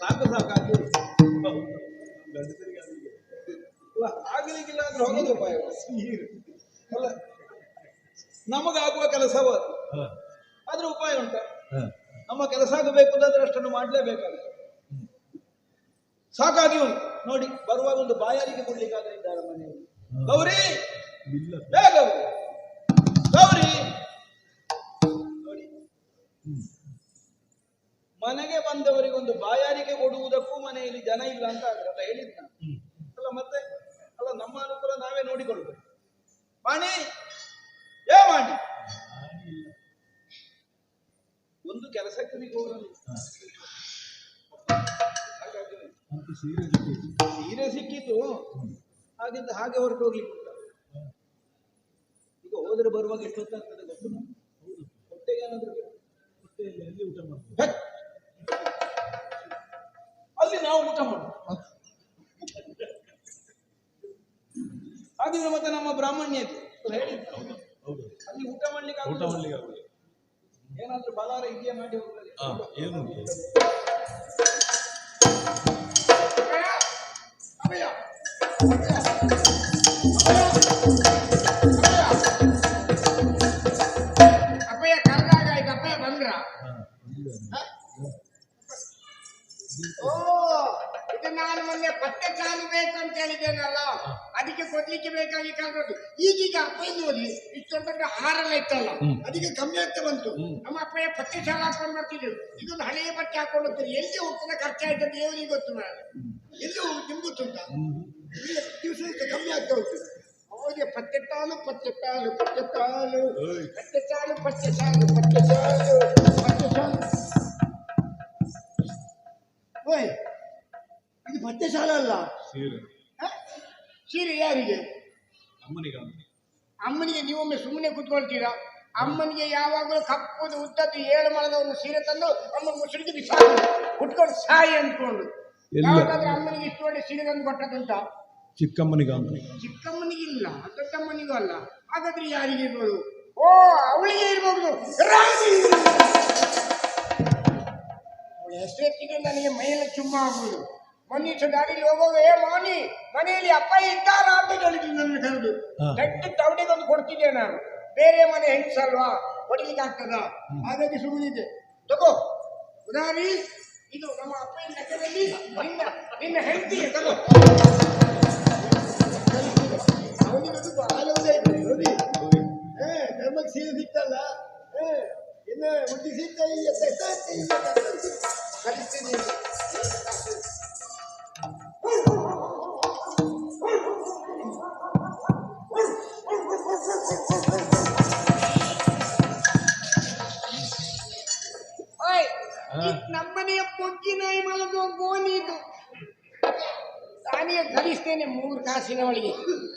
ಸಾಕು ಸಾಕಾಗಿ. ಅಲ್ಲ ಆಗಲಿಕ್ಕಿಲ್ಲ ಅಂದ್ರೆ ಹೋಗೋದು ಉಪಾಯ ಅಲ್ಲ ನಮಗಾಗುವ ಕೆಲಸವ ಆದ್ರೆ ಉಪಾಯ ಉಂಟ. ನಮ್ಮ ಕೆಲಸ ಆಗಬೇಕು ಅಂದ್ರೆ ಅಷ್ಟನ್ನು ಮಾಡಲೇಬೇಕಾಗುತ್ತೆ. ಸಾಕಾಗಿ ಉಂಟು. ನೋಡಿ ಬರುವಾಗ ಒಂದು ಬಾಯಾರಿಗೆ ಕೊಡ್ಲಿಕ್ಕಾಗಲಿದ್ದಾರೆ ಮನೆಯಲ್ಲಿ. ಗೌರಿ ಇಲ್ಲ. ಮನೆಗೆ ಬಂದವರಿಗೆ ಒಂದು ಬಾಯಾರಿಕೆ ಕೊಡುವುದಕ್ಕೂ ಮನೆಯಲ್ಲಿ ಜನ ಇಲ್ಲ ಅಂತ ಅದ್ರಲ್ಲ ಹೇಳಿದ್ ನಾನು. ಅಲ್ಲ ಮತ್ತೆ ಅಲ್ಲ ನಮ್ಮ ಅನುಕೂಲ ನಾವೇ ನೋಡಿಕೊಳ್ಬೇಕು ಮಾಣಿ ಏ ಮಾಡಿ ಒಂದು ಕೆಲಸಕ್ಕೆ ನೀವು ಸೀರೆ ಸಿಕ್ಕಿತು. ಹಾಗಿದ್ದ ಹಾಗೆ ಹೊರಟು ಹೋಗ್ಲಿಕ್ಕೆ? ಈಗ ಹೋದ್ರೆ ಬರುವಾಗ ಎಷ್ಟೊತ್ತಾಗ್ತದೆ ಗೊತ್ತು ಹೊಟ್ಟೆಗೆ ಏನಾದ್ರು? ಹೊಟ್ಟೆಯಲ್ಲಿ ಊಟ ಮಾಡ್ತೀವಿ! ಅಲ್ಲಿ ನಾವು ಊಟ ಮಾಡೋದು ಹಾಗಿದ್ರೆ ಮತ್ತೆ ನಮ್ಮ ಬ್ರಾಹ್ಮಣ್ಯ ಹೇಳಿ ಹೇಳಿದ್ದು ಹೌದು ಅಲ್ಲಿ ಊಟ ಮಾಡ್ಲಿಕ್ಕೆ ಊಟ. ಮಾಡ್ಲಿಕ್ಕೆ ಏನಾದ್ರೂ ಬಲಾರ ಇದೆಯಾ ಮಾಡಿ ಹೋಗ್ತದೆ ಹಾ ಏನುಂಟು ಅಪ್ಪಯ್ಯ ಕರ್ನಾಟಕ ಆಯ್ತು ಅಪ್ಪಯ್ಯ ಬಂದ್ರ. ಓ ಇದು ನಾನು ಮೊನ್ನೆ ಪತ್ತೆ ಚಾಲು ಬೇಕು ಅಂತ ಹೇಳಿದ್ದೇನಲ್ಲ? ಅದಕ್ಕೆ ಕೊಡ್ಲಿಕ್ಕೆ ಬೇಕಾಗಿ ಕರೆದದ್ದು ಈಗೀಗ ಅಪ್ಪಯ್ಯ ನೋಡಿ ಇಷ್ಟೊಂದ್ರೆ ಹಾರೆಲ್ಲ ಇತ್ತಲ್ಲ. ಅದಕ್ಕೆ ಕಮ್ಮಿ ಆಗ್ತಾ ಬಂತು ನಮ್ಮ ಅಪ್ಪಯ್ಯ ಪತ್ತೆ ಚಾಲು ಹಾಕೊಂಡು ಬರ್ತಿದ್ರು. ಇದೊಂದು ಹಳೆಯ ಬಟ್ಟೆ ಹಾಕೊಂಡು ಹೋಗ್ತಾರೆ. ಎಲ್ಲಿ ಹೋಗ್ತದೆ ಖರ್ಚಾಯ್ತು ದೇವರಿಗೆ ಗೊತ್ತು ನಾನು ಎಲ್ಲಿ ನಿಮ್ಗೆ ಗೊತ್ತುಂಟಾ. ದಿವಸ ಕಮ್ಮಿ ಆಗ್ತಾ ಹೋಗ್ತದೆ ಅವರಿಗೆ ಪತ್ತೆ ಚಾಲು ಪತ್ತೆ ಚಾಲು ಪತ್ತೆ ಚಾಲು. ಪತ್ತೆ ಚಾಲು ಪತ್ತೆ ಚಾಲು ಪತ್ತೆ ಚಾಲು ಪತ್ತೆ ಚಾಲು. ಓಯ್ ಇದು ಪತ್ತೆ ಸಾಲ ಅಲ್ಲ? ಸೀರೆ. ಹ? ಸೀರೆ ಯಾರಿಗೆ? ಅಮ್ಮನಿಗೆ ಅಮ್ಮನಿಗೆ. ಅಮ್ಮನಿಗೆ ನೀವೊಮ್ಮೆ ಸುಮ್ಮನೆ ಕೂತ್ಕೊಳ್ತೀರಾ? ಅಮ್ಮನಿಗೆ ಯಾವಾಗಲೂ ಕಪ್ಪುದು ಉದ್ದದ್ದು ಏಳು ಮಳದ ಒಂದು ಸೀರೆ ತಂದು ಅಮ್ಮ ಮುಸುಳಿಗೆ ಬಿಸಾಕು. ಕುಟ್ಕೊಂಡು ಸಾಯಿ ಅಂದ್ಕೊಂಡು. ಎಲ್ಲ? ಯಾವಾಗಾದ್ರೂ ಅಮ್ಮನಿಗೆ ಇಷ್ಟು ಒಳ್ಳೆ ಸೀರೆ ತಂದು ಕೊಟ್ಟದಂತ ಚಿಕ್ಕಮ್ಮನಿಗೆ ಅಮ್ಮನಿಗೆ. ಚಿಕ್ಕಮ್ಮನಿಗಿಲ್ಲ ದೊಡ್ಡಮ್ಮನಿಗೂ ಅಲ್ಲ. ಹಾಗಾದ್ರೆ ಯಾರಿಗೆ ಇರ್ಬೋದು? ಓ ಅವಳಿಗೆ ಇರ್ಬೋದು. ನನಗೆ ಮೈಯೆಲ್ಲ ಚುಮ್ಮ ಆಗುವುದು ಮನುಷ್ಯ ದಾರಿಲಿ ಹೋಗುವಾಗ ಏ ಮಾನಿ ಮನೆಯಲ್ಲಿ ಅಪ್ಪ ಇದ್ದಾರ? ಅಂತ ಹೇಳಿದ್ರು ನನ್ನ ಕರೆದು ಹಾ. ತವಡಿಗೆ ಒಂದು ಕೊಡ್ತಿದ್ದೆ ನಾನು. ಬೇರೆ ಮನೆ ಹೆಂಗಸಲ್ವಾ? ಹೊಡಿಲಿಕ್ಕೆ ಆಗ್ತದ? ಹಾಗಾಗಿ ಸುಮ್ಮನಿದೆ ತಗೋ ಉದಾಹರಣೆ ಇದು ನಮ್ಮ ಅಪ್ಪನ ಲೆಕ್ಕದಲ್ಲಿ ನಿನ್ನ ನಿನ್ನ ಹೆಂಡತಿಗೆ ತಗೋ. ನಮ್ಮನೆಯ ಪೊಗ್ಗಿ ನಾಯಿ ಮಲಗುವ ಗೋನಿ ಇದು ನಾನೇ ಕಲಿಸ್ತೇನೆ ಮೂರು ಕಾಸಿನ ಒಳಗೆ.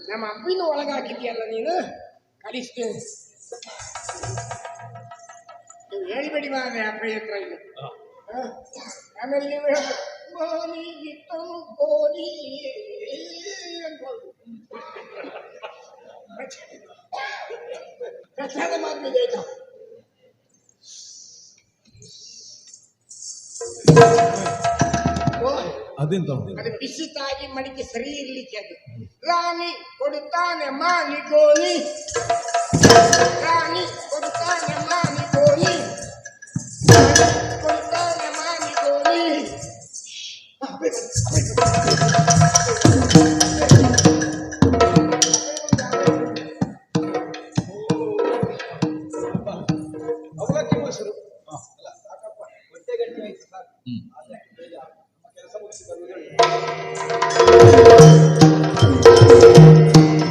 ನಮ್ಮ ಅಪ್ಪಿನ ಒಳಗೆ ಹಾಕಿದ್ಯಲ್ಲ ನೀನು? ಕಲಿಸ್ತೇನೆ ನೀವು ಹೇಳಿಬೇಡಿ ಮಾರೆ ಅಪ್ಪ ಹತ್ರ ಇದು? ಆಮೇಲೆ ನೀವು ಗೋನಿ ಪ್ರಸಾದ ಮಾಡ್ಬಿಡಿ ಆಯ್ತಾ? ಓಯ್ ಅದೆಂತ ಉಂಟು ಅದು ಬಿಸಿ ತಾಗಿ ಮಡಿಕೆ ಸರಿ ಇರ್ಲಿಕ್ಕೆ ಅದು. ರಾಣಿ ಕೊಡುತ್ತಾನೆ ಮಾನಿ ಗೋಲಿ ರಾಣಿ ಕೊಡುತ್ತಾನೆ ಮಾನಿ ಗೋನಿ ಕೆಲಸ ಮುಗಿಸಿ ಬರುವುದೇ